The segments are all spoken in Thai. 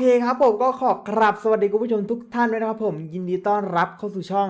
เคครับผมก็ขอกราบสวัสดีคุณผู้ชมทุกท่านด้วยนะครับผมยินดีต้อนรับเข้าสู่ช่อง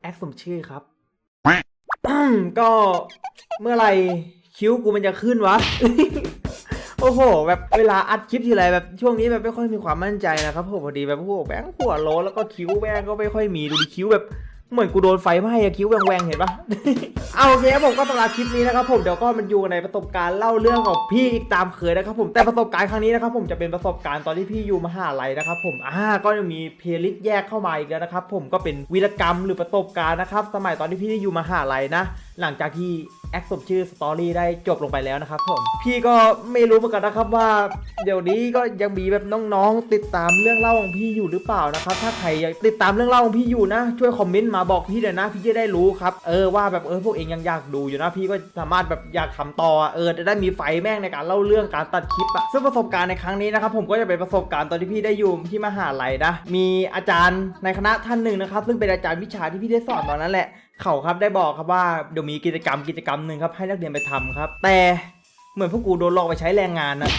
แอคสมชื่อครับ ก็เมื่อไหร่คิ้วกูมันจะขึ้นวะ โอ้โห แบบเวลาอัดคลิปทีไรแบบช่วงนี้แบบไม่ค่อยมีความมั่นใจนะครับผมพอดีแบบพวกแบงค์หัวโลนแล้วก็คิ้วแบงก็ไม่ค่อยมีดูดิคิ้วแบบ เหมือนกูโดนไฟไหม้อะคิ้วแหวงๆเห็นปะ เอาโอเคครับผมก็สำหรับคลิปนี้นะครับผมเดี๋ยวก็มันอยู่ในประสบการณ์เล่าเรื่องของพี่อีกตามเคยนะครับผมแต่ประสบการณ์ครั้งนี้นะครับผมจะเป็นประสบการณ์ตอนที่พี่อยู่มหาลัยนะครับผมอ่าก็จะมีเพลย์ลิสต์แยกเข้ามาอีกแล้วนะครับผมก็เป็นวีรกรรมหรือประสบการณ์นะครับสมัยตอนที่พี่ได้อยู่มหาลัยนะ หลังจากที่แอคสมชื่อสตอรี่ได้จบลงไปแล้วนะครับผม พี่ก็ไม่รู้เหมือนกันนะครับว่า เดี๋ยวนี้ก็ยังมีแบบน้องๆ ติดตามเรื่องเล่าของพี่อยู่หรือเปล่านะครับ ถ้าใครยากติดตามเรื่องเล่าของพี่อยู่นะ ช่วยคอมเมนต์มาบอกพี่เดี๋ยวนะ พี่จะได้รู้ครับ เออว่าแบบเออพวกเองยังอยากดูอยู่นะ พี่ก็สามารถแบบอยากทำต่อ เออจะได้มีไฟแม่งในการเล่าเรื่องการตัดคลิปอะซึ่งประสบการณ์ในครั้งนี้นะครับผมก็จะเป็นประสบการณ์ตอนที่พี่ได้อยู่ที่มหาลัยนะ มีอาจารย์ในคณะท่านหนึ่งนะครับ ซึ่งเป็นอาจารย์วิชาที่พี่ได้สอนตอนนั้นแหละ เขาครับได้บอกครับว่าเดี๋ยวมีกิจกรรมกิจกรรมหนึ่งครับให้นักเรียนไปทำครับ แต่เหมือนพวกกูโดนหลอกไปใช้แรงงานนะ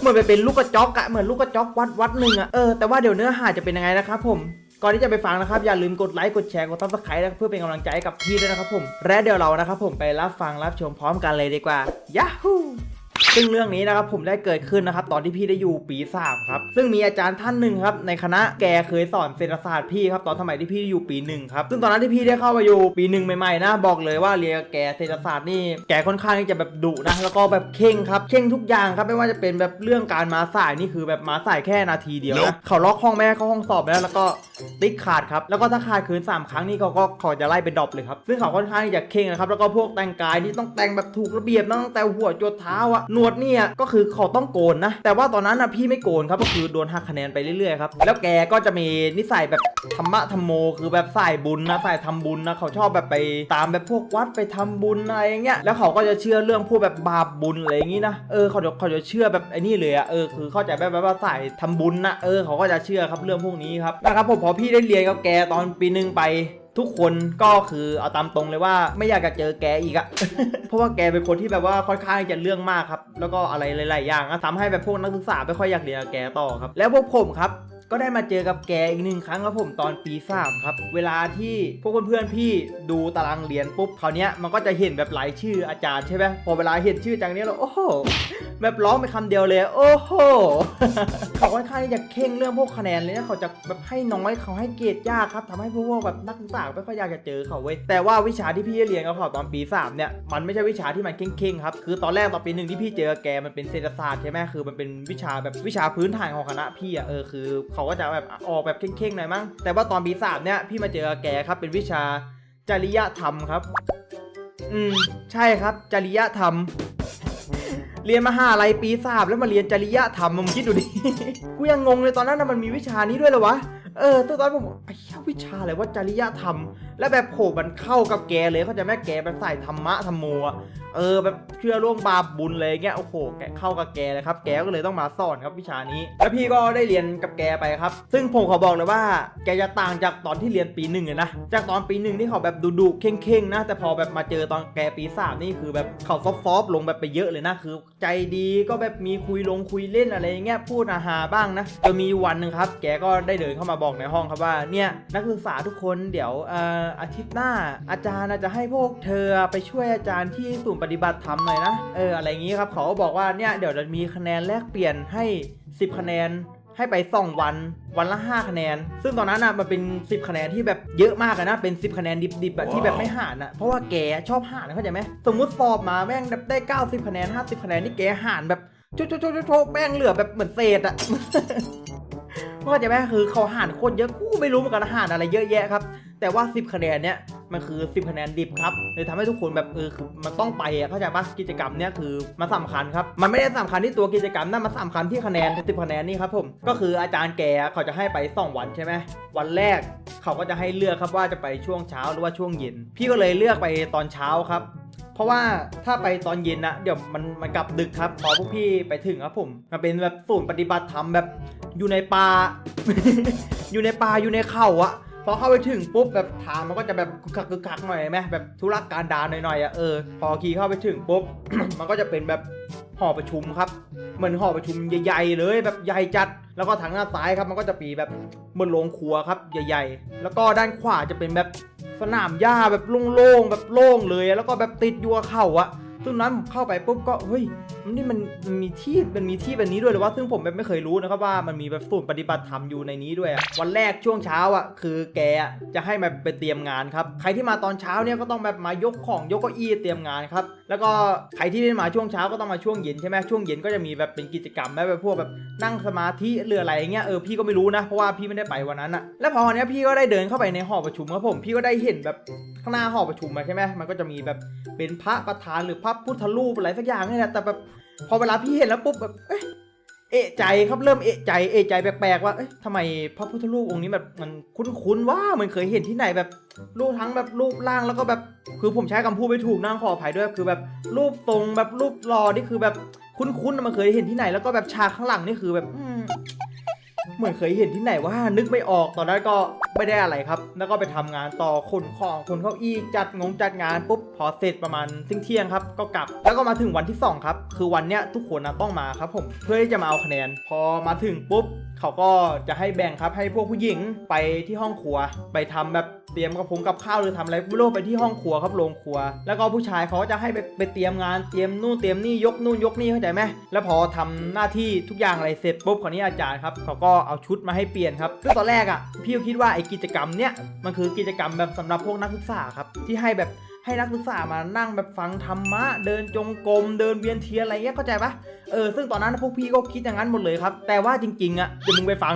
เหมือนไปเป็นลูกกระจอกอะเหมือนลูกกระจอกวัดวัดหนึ่งอะเออแต่ว่าเดี๋ยวเนื้อหาจะเป็นยังไงนะครับผมก่อนที่จะไปฟังนะครับ อย่าลืมกดไลค์กดแชร์กดซับสไครต์เพื่อเป็นกำลังใจกับพี่ด้วยนะครับผมและเดี๋ยวเรานะครับผมไปรับฟังรับชมพร้อมกันเลยดีกว่ายั h ฮู ซึ่งเรื่องนี้นะครับผมได้เกิดขึ้นนะครับตอนที่พี่ได้อยู่ปีสามครับซึ่งมีอาจารย์ท่านหนึ่งครับในคณะแกเคยสอนเศรษฐศาสตร์พี่ครับตอนสมัยที่พี่อยู่ปีหนึ่งครับซึ่งตอนนั้นที่พี่ได้เข้ามาอยู่ปีหนึ่งใหม่ๆนะบอกเลยว่าเรียนกับแกเศรษฐศาสตร์นี่แกค่อนข้างที่จะแบบดุนะแล้วก็แบบเข่งครับเข่งทุกอย่างครับไม่ว่าจะเป็นแบบเรื่องการมาสายนี่คือแบบมาสายแค่นาทีเดียวนะเขาล็อกห้องแม่เข้าห้องสอบไปแล้วแล้วก็ติ๊กขาดครับแล้วก็ถ้าขาดคืน 3 ครั้งนี่เขาก็เขาจะไล่เป็นดรอปเลยครับซึ่งเขาค่อนข้างที่จะเข่งนะครับแล้วก็พวกแต่งกายนี่ต้องแต่งแบบถูกระเบียบนะตั้งแต่หัวจดเท้าอะหนวดเนี่ยก็คือเขาต้องโกนนะ แต่ว่าตอนนั้นนะพี่ไม่โกนครับก็คือโดนหักคะแนนไปเรื่อยๆครับแล้วแกก็จะมีนิสัยแบบธรรมะธรรมโม คือแบบสายบุญนะสายทำบุญนะเขาชอบแบบไปตามแบบพวกวัดไปทำบุญอะไรอย่างเงี้ยแล้วเขาก็จะเชื่อเรื่องพวกแบบบาปบุญอะไรอย่างงี้นะเออเขาจะเขาจะเชื่อแบบไอ้นี่เลยอะเออคือเข้าใจแบบแบบว่าสายทำบุญนะเออเขาก็จะเชื่อครับเรื่องพวกนี้ครับนะครับผมพอพี่ได้เรียนกับแกตอนปีหนึ่งไป ทุกคนก็คือเอาตามตรงเลยว่าไม่อยากจะเจอแกอีกอะ เพราะว่าแกเป็นคนที่แบบว่าค่อนข้างจะเรื่องมากครับ แล้วก็อะไรหลายๆอย่างอะทำให้แบบพวกนักศึกษาไม่ค่อยอยากเรียนกับแกต่อครับ แล้วพวกผมครับ ก็ได้มาเจอกับแกอีกหนึ่งครั้งครับผมตอนปีสามครับ เวลาที่พวกเพื่อนๆพี่ดูตารางเรียนปุ๊บคราวเนี้ยมันก็จะเห็นแบบหลายชื่ออาจารย์ใช่ไหมพอเวลาเห็นชื่อจังเนี้ยเราโอ้โหแบบร้องไปคำเดียวเลย โอ้โหเขาค่อนข้างที่จะเข่งเรื่องพวกคะแนนเลยนะเขาจะแบบให้น้อยเขาให้เกรดยากครับทำให้พวกแบบนักศึกษาไม่ค่อยอยากจะเจอเขาเว้ยแต่ว่าวิชาที่พี่เรียนกับเขาตอนปีสามเนี่ยมันไม่ใช่วิชาที่มันเข่งๆครับคือตอนแรกตอนปีหนึ่งที่พี่เจอแกมันเป็นเศรษฐศาสตร์ใช่ไหมคือมันเป็นวิชาแบบวิชาพื้นฐานของคณะพี่อะเออคือเขาก็จะแบบออกแบบเข่งๆหน่อยมั้งแต่ว่าตอนปีสามเนี่ยพี่มาเจอแกครับเป็นวิชาจริยธรรมครับ อืมใช่ครับ จริยธรรม เรียนมหาลัยปีสามแล้วมาเรียนจริยธรรมมึงคิดดูดิ กูยังงงเลยตอนนั้นนะมันมีวิชานี้ด้วยเหรอวะ เออตอนนั้นผมไอ้เหี้ยวิชาอะไรว่าจริยธรรม แล้วแบบโผมันเข้ากับแกเลยเขาใจะแม่แกแบบใส่ธรรมะธรรมโมเออแบบเชื่อล่วงบาปบุญเลยเงี้ยโอ้โหแกเข้ากับแกเลยครับ แกก็เลยต้องมาสอนครับวิชานี้ แล้วพี่ก็ได้เรียนกับแกไปครับ ซึ่งผมขอบอกเลยว่า แกจะต่างจากตอนที่เรียนปีหนึ่งเลยนะจากตอนปีหนึ่งที่เขาแบบดุดุเข่งๆนะ แต่พอแบบมาเจอตอนแกปีสามนี่คือแบบเขาซอฟๆลงแบบไปเยอะเลยนะคือ ใจดีก็แบบมีคุยลงคุยเล่นอะไรเงี้ยพูดอาหาบ้างนะจนมีวันหนึ่งครับ แกก็ได้เดินเข้ามาบอกในห้องครับว่าเนี่ยนักศึกษาทุกคนเดี๋ยวเอ่ออาทิตย์หน้า อาจารย์น่ะจะให้พวกเธอไปช่วยอาจารย์ที่ศูนย์ปฏิบัติธรรมหน่อยนะเอออะไรอย่างงี้ครับเขาก็บอกว่าเนี่ยเดี๋ยวจะมีคะแนนแลกเปลี่ยนให้ 10 คะแนนให้ไป 2 วัน วันละ 5 คะแนน ซึ่งตอนนั้นอะมันเป็น 10 คะแนนที่แบบเยอะมากอะนะ เป็น 10 คะแนนดิบๆอะที่แบบไม่หารอะเพราะว่าแกชอบหารเข้าใจไหมสมมุติสอบมาแม่งได้ 90 คะแนน 50 คะแนนนี่แกหารแบบโจ๊ะโจ๊ะโจ๊ะโจ๊ะแม่งเหลือแบบเหมือนเศษอะ เข้าใจไหมคือเขาหารโคตรเยอะกูไม่รู้เหมือนกันหารอะไรเยอะแยะครับ แต่ว่า 10 คะแนนเนี้ยมันคือ 10 คะแนนดิบครับเลยทำให้ทุกคนแบบเออคือมันต้องไปอะเข้าใจปะกิจกรรมเนี้ยคือมันสำคัญครับ มันไม่ได้สำคัญที่ตัวกิจกรรมนะมันสำคัญที่คะแนน10คะแนนนี่ครับผม ก็คืออาจารย์แกเขาจะให้ไป 2 วันใช่ไหมวันแรกเขาก็จะให้เลือกครับว่าจะไปช่วงเช้าหรือว่าช่วงเย็น พี่ก็เลยเลือกไปตอนเช้าครับเพราะว่าถ้าไปตอนเย็นนะเดี๋ยวมันมันกลับดึกครับพอพวกพี่ไปถึงครับผมมันเป็นแบบศูนย์ปฏิบัติธรรมแบบ อยู่ในป่า อยู่ในป่าอยู่ในเขาอะพอเข้าไปถึงปุ๊บแบบทางมันก็จะแบบกึกกักกึกกักหน่อยไหมแบบธุรการดารหน่อยๆอะเออพอขี่เข้าไปถึงปุ๊บ มันก็จะเป็นแบบหอประชุมครับเหมือนหอประชุมใหญ่ๆเลยแบบใหญ่จัด แล้วก็ทางหน้าซ้ายครับ มันก็จะปีแบบเหมือนโรงครัวครับใหญ่ๆ แล้วก็ด้านขวาจะเป็นแบบสนามหญ้าแบบโล่งๆแบบโล่งเลย แล้วก็แบบติดอยัวเข่าอะ ซึ่งนั้นผมเข้าไปปุ๊บก็เฮ้ยมันนี่มันมันมีที่มันมีที่แบบนี้ด้วยหรือว่าซึ่งผมแบบไม่เคยรู้นะครับว่ามันมีแบบศูนย์ปฏิบัติธรรมอยู่ในนี้ด้วยอะวันแรกช่วงเช้าอะคือแกอะจะให้แบบไปเตรียมงานครับใครที่มาตอนเช้าเนี่ยก็ต้องแบบมายกของยกเก้าอี้เตรียมงานครับแล้วก็ใครที่ไม่มาช่วงเช้าก็ต้องมาช่วงเย็นใช่ไหมช่วงเย็นก็จะมีแบบเป็นกิจกรรมแบบพวกแบบนั่งสมาธิหรืออะไรอย่างเงี้ยเออพี่ก็ไม่รู้นะเพราะว่าพี่ไม่ได้ไปวันนั้นอะแล้วพอวันเนี้ยพี่ก็ได้เดินเข้าไปในหอประชุมครับผมพี่ก็ได้เห็นแบบข้างหน้าหอประชุมอะใช่ไหมมันก็จะมีแบบเป็นพระประธานหรือพระพุทธรูปอะไรสักอย่างนี่แหละแต่แบบพอเวลาพี่เห็นแล้วปุ๊บแบบเอ๊ะเอะใจครับเริ่มเอะใจเอะใจแปลกๆว่าเอ๊ะทำไมพระพุทธรูปองค์นี้แบบมันคุ้นๆว่ามันเคยเห็นที่ไหนแบบรูปทั้งแบบรูปร่างแล้วก็แบบคือผมใช้คำพูดไม่ถูกนะขออภัยด้วยคือแบบรูปทรงแบบรูปหล่อนี่คือแบบคุ้นๆมันเคยเห็นที่ไหนแล้วก็แบบฉากข้างหลังนี่คือแบบเหมือนเคยเห็นที่ไหนว่านึกไม่ออกตอนนั้นก็ ไม่ได้อะไรครับ แล้วก็ไปทำงานต่อขนของขนเก้าอี้จัดงงจัดงานปุ๊บพอเสร็จประมาณเที่ยงครับก็กลับ แล้วก็มาถึงวันที่สองครับ คือวันเนี้ยทุกคนนะต้องมาครับผมเพื่อที่จะมาเอาคะแนน พอมาถึงปุ๊บเขาก็จะให้แบ่งครับให้พวกผู้หญิงไปที่ห้องครัว ไปทำแบบเตรียมกระพงกับข้าวหรือทำอะไรไม่รู้ไปที่ห้องครัวครับโรงครัว แล้วก็ผู้ชายเขาจะให้ไปไปเตรียมงานเตรียมนู่นเตรียมนี่ยกนู่นยกนี่เข้าใจไหมแล้วพอทำหน้าที่ทุกอย่างอะไรเสร็จปุ๊บคราวนี้อาจารย์ครับเขาก็เอาชุดมาให้เปลี่ยนครับซึ่งตอนแรกอะพี่ก็คิดว่าไอ้กิจกรรมเนี้ยมันคือกิจกรรมแบบสำหรับพวกนักศึกษาครับที่ให้แบบให้นักศึกษามานั่งแบบฟังธรรมะ เดินจงกรมเดินเวียนเทียนอะไรเงี้ยเข้าใจปะเออซึ่งตอนนั้นพวกพี่ก็คิดอย่างนั้นหมดเลยครับ แต่ว่าจริงๆอะเดี๋ยวมึงไปฟัง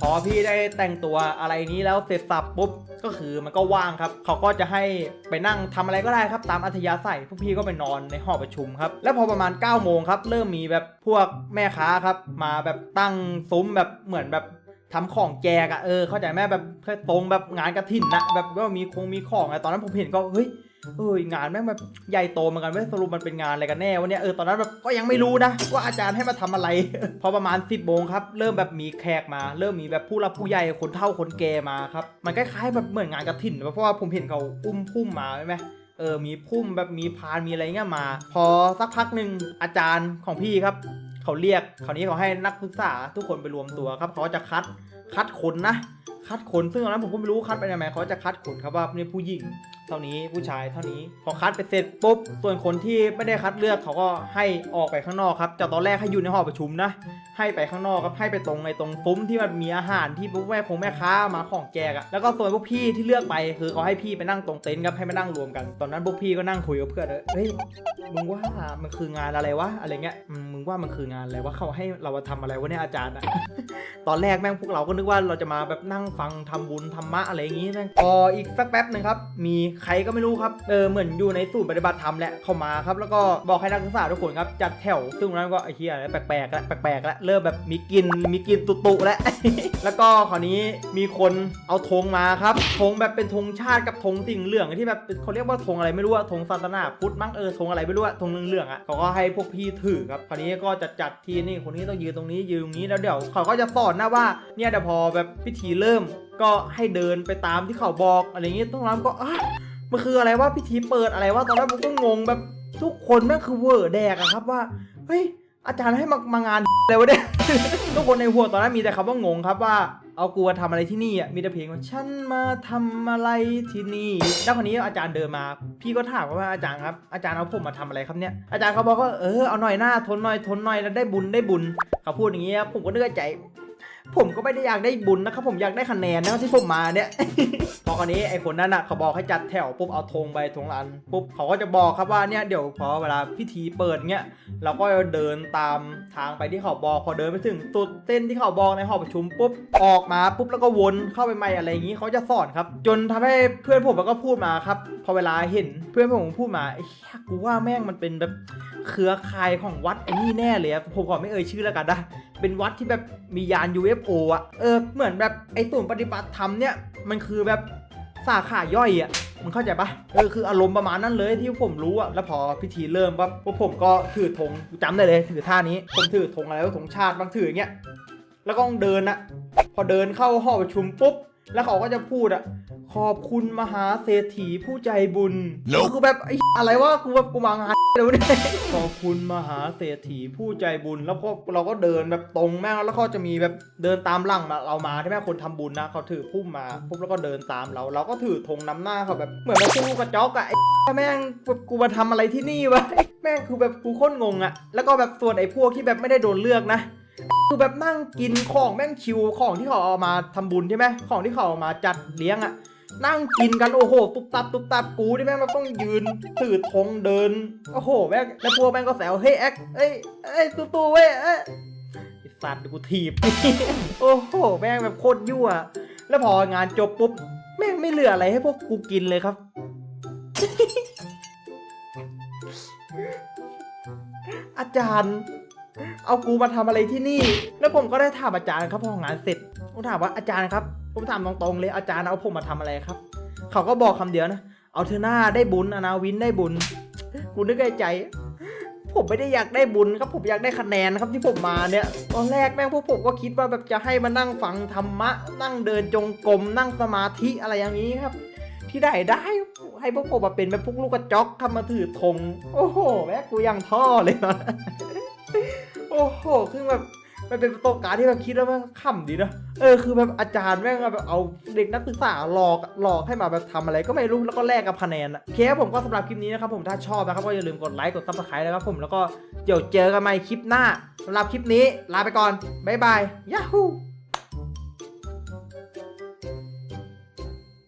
พอพี่ได้แต่งตัวอะไรนี้แล้วเสร็จสับปุ๊บก็คือมันก็ว่างครับ เขาก็จะให้ไปนั่งทำอะไรก็ได้ครับ ตามอัธยาศัยพวกพี่ก็ไปนอนในห้องประชุมครับ แล้วพอประมาณ9ก้าโมงครับเริ่มมีแบบพวกแม่ค้าครับ มาแบบตั้งซุ้มแบบเหมือนแบบ ทำของแจกอะเออเข้าใจไหมแบบแค่ตรงแบบงานกระถิ่นนะแบบว่ามีคงมีของอะตอนนั้นผมเห็นก็เฮ้ยเอ้ยงานแม่งแบบใหญ่โตเหมือนกันเว้ยสรุปมันเป็นงานอะไรกันแน่วะเนี่ยเออตอนนั้นแบบก็ยังไม่รู้นะว่าอาจารย์ให้มาทำอะไร พอประมาณ 10บโมงครับเริ่มแบบมีแขกมา เริ่มมีแบบผู้รับผู้ใหญ่คนเฒ่าคนแก่มาครับมันคล้ายๆแบบเหมือนงานกระถิ่นเพราะว่าผมเห็นเขาอุ้มพุ่มมาใช่ไหมเออมีพุ่มแบบมีพานมีอะไรเงี้ยมา พอสักพักหนึ่งอาจารย์ของพี่ครับ เขาเรียกคราวนี้เขาให้นักศึกษาทุกคนไปรวมตัวครับเขาจะคัดคัดคนนะ คัดคนซึ่งตอนนั้นผมก็ไม่รู้คัดไปยังไงเขาจะคัดคนครับว่าเนี่ยผู้หญิง เท่านี้ผู้ชายเท่านี้พอคัดไปเสร็จปุ๊บส่วนคนที่ไม่ได้คัดเลือกเขาก็ให้ออกไปข้างนอกครับจากตอนแรกให้อยู่ในหอประชุมนะ ให้ไปข้างนอกครับให้ไปตรงในตรงซุ้มที่มันมีอาหารที่พวกแม่คงแม่ค้ามาของแจกอะแล้วก็ส่วนพวกพี่ที่เลือกไปคือเขาให้พี่ไปนั่งตรงเต็นท์ครับให้มานั่งรวมกัน ตอนนั้นพวกพี่ก็นั่งคุยกับเพื่อนเลยเฮ้ยมึงว่ามันคืองานอะไรวะอะไรเงี้ยมึงว่ามันคืองานอะไรวะเขาให้เรามาทำอะไรวะเนี่ยอาจารย์อะตอนแรกแม่งพวกเราก็นึกว่าเราจะมาแบบนั่งฟังทำบุญธรรมะอะไรอย่างงี้นะพออีกสักแป๊บหนึ่งครับมีใครก็ไม่รู้ครับเออเหมือนอยู่ในศูนย์ปฏิบัติธรรมแหละเข้ามาครับแล้วก็บอกให้นักศึกษาทุกคนครับจัดแถวซึ่งนั้นก็ไอ้เหี้ยแปลกๆแล้วแปลกๆแล้วเริ่มแบบมีกลินมีกลินตุๆแล้วแล้วก็คราวนี้มีคนเอาธงมาครับธงแบบเป็นธงชาติกับธงสิ่งเหลืองที่แบบเขาเรียกว่าธงอะไรไม่รู้อะธงศาสนาพุทธมั้งเออธงอะไรไม่รู้อะธงเหลืองๆอะเขาก็ให้พวกพี่ถือครับคราวนี้ก็จะจัดที่นี่คนนี้ต้องยืนตรงนี้ยืนตรงนี้แล้วเดี๋ยวเขาก็จะสอนนะว่าเนี่ยเดี๋ยวพอแบบพิธีเริ่มก็ให้เดินไปตามที่เขาบอกอะไรอย่างงี้ตรงนั้นก็อะ มันคืออะไรว่าพิธีเปิดอะไรว่าตอนแรกผมก็งงแบบทุกคนแม่งคือเวอร์แดกอะครับว่าเฮ้ยอาจารย์ให้มามางานอะไรวะเนี่ยทุกคนในหัวตอนนั้นมีแต่คำว่างงครับว่าเอากูมาทำอะไรที่นี่อะมีแต่เพลงว่าฉันมาทำอะไรที่นี่แล้วคนนี้อาจารย์เดินมา พี่ก็ถามว่าอาจารย์ครับอาจารย์เอาผมมาทำอะไรครับเนี่ยอาจารย์เขาบอกว่าเออเอาหน่อยหน้าทนหน่อยทนหน่อยแล้วได้บุญได้บุญเขาพูดอย่างเงี้ยผมก็นึกในใจ ผมก็ไม่ได้อยากได้บุญนะครับผมอยากได้คะแนนนะที่ผมมาเนี่ย พอคราวนี้ไอ้คนนั้นอะเขาบอกให้จัดแถวปุ๊บเอาธงไปธงลันปุ๊บเขาก็จะบอกครับว่าเนี่ยเดี๋ยวพอเวลาพิธีเปิดเงี้ยเราก็เดินตามทางไปที่เขาบอกพอเดินไปถึงสุดเส้นที่เขาบอกในหอประชุมปุ๊บออกมาปุ๊บแล้วก็วนเข้าไปใหม่อะไรอย่างนี้เขาจะสอนครับ จนทำให้เพื่อนผมมันก็พูดมาครับ พอเวลาเห็นเพื่อนผมพูดมาไอ้กูว่าแม่งมันเป็นแบบ เครือข่ายของวัดไอ้นี่แน่เลยอะผมขอไม่เอ่ยชื่อแล้วกันนะ เป็นวัดที่แบบมียาน UFO อะเออเหมือนแบบไอ้ศูนย์ปฏิบัติธรรมเนี่ยมันคือแบบสาขาย่อยอะมึงเข้าใจปะเออคืออารมณ์ประมาณนั้นเลยที่ผมรู้อะแล้วพอพิธีเริ่มปั๊บพวกผมก็ถือธงจำได้เลย ถือท่านี้ผมถือธงอะไรว่าธงชาติบางถืออย่างเงี้ย แล้วก็ต้องเดินอะพอเดินเข้าห้องประชุมปุ๊บ แล้วเขาก็จะพูดอะขอบคุณมหาเศรษฐีผู้ใจบุญ Nope คือแบบไอ้อะไรวะกูแบบกูมางานเลยวะเนี่ยขอบคุณมหาเศรษฐีผู้ใจบุญ แล้วก็เราก็เดินแบบตรงแม่งแล้วเขาจะมีแบบเดินตามหลังมาเรามาที่แม่คนทำบุญนะเขาถือพุ่มมาปุ๊บแล้วก็เดินตามเราเราก็ถือธงนำหน้าเขาแบบเหมือนแบบกูกระจอกอะไอ้แม่งแบบกูมาทำอะไรที่นี่วะแม่งคือแบบกูโคตรงงอะแล้วก็แบบส่วนไอ้พวกที่แบบไม่ได้โดนเลือกนะ คือแบบนั่งกินของแม่งชิวของที่เขาเอามาทำบุญใช่ไหมของที่เขาเอามาจัดเลี้ยงอะนั่งกินกันโอ้โห ตุบตับตุบตับกูที่แม่งมันต้องยืนถือธงเดินโอ้โหแม่งแล้วพวกแม่งก็แซวเฮ้ยแอ๊กเอ้ยเอ้ยตู้ๆเว้ยเอ้ยไอสัตว์ดิกูถีบโอ้โหแม่งแบบโคตรยั่ว แล้วพองานจบปุ๊บแม่งไม่เหลืออะไรให้พวกกูกินเลยครับ อาจารย์ เอากูมาทำอะไรที่นี่ แล้วผมก็ได้ถามอาจารย์ครับพองานเสร็จผมถามว่าอาจารย์ครับ ผมถามตรงๆเลยอาจารย์เอาผมมาทำอะไรครับ เขาก็บอกคำเดียวนะ เอาเธอหน้าได้บุญอนาวินได้บุญ กูนึกในใจ ผมไม่ได้อยากได้บุญครับผมอยากได้คะแนนครับที่ผมมาเนี่ย ตอนแรกแม่งพวกผมก็คิดว่าแบบจะให้มานั่งฟังธรรมะ นั่งเดินจงกรมนั่งสมาธิอะไรอย่างนี้ครับ ที่ได้ได้ให้พวกผมมาเป็นแบบพวกลูกกระจอกทำมาถือธงโอ้โหแม่กูยังท่อเลยนะ โอ้โห คือแบบมันเป็นประสบการณ์ที่แบบคิดแล้วมันขำดีนะ เออ คือแบบอาจารย์แม่งแบบเอาเด็กนักศึกษาหลอกหลอกให้มาแบบทำอะไรก็ไม่รู้แล้วก็แลกกับคะแนนอะเคครับผมก็สำหรับคลิปนี้นะครับผมถ้าชอบนะครับก็อย่าลืมกดไลค์กดซับสไครต์นะครับผมแล้วก็เดี๋ยวเจอกันใหม่คลิปหน้าสำหรับคลิปนี้ลาไปก่อนบ๊ายบายยาฮู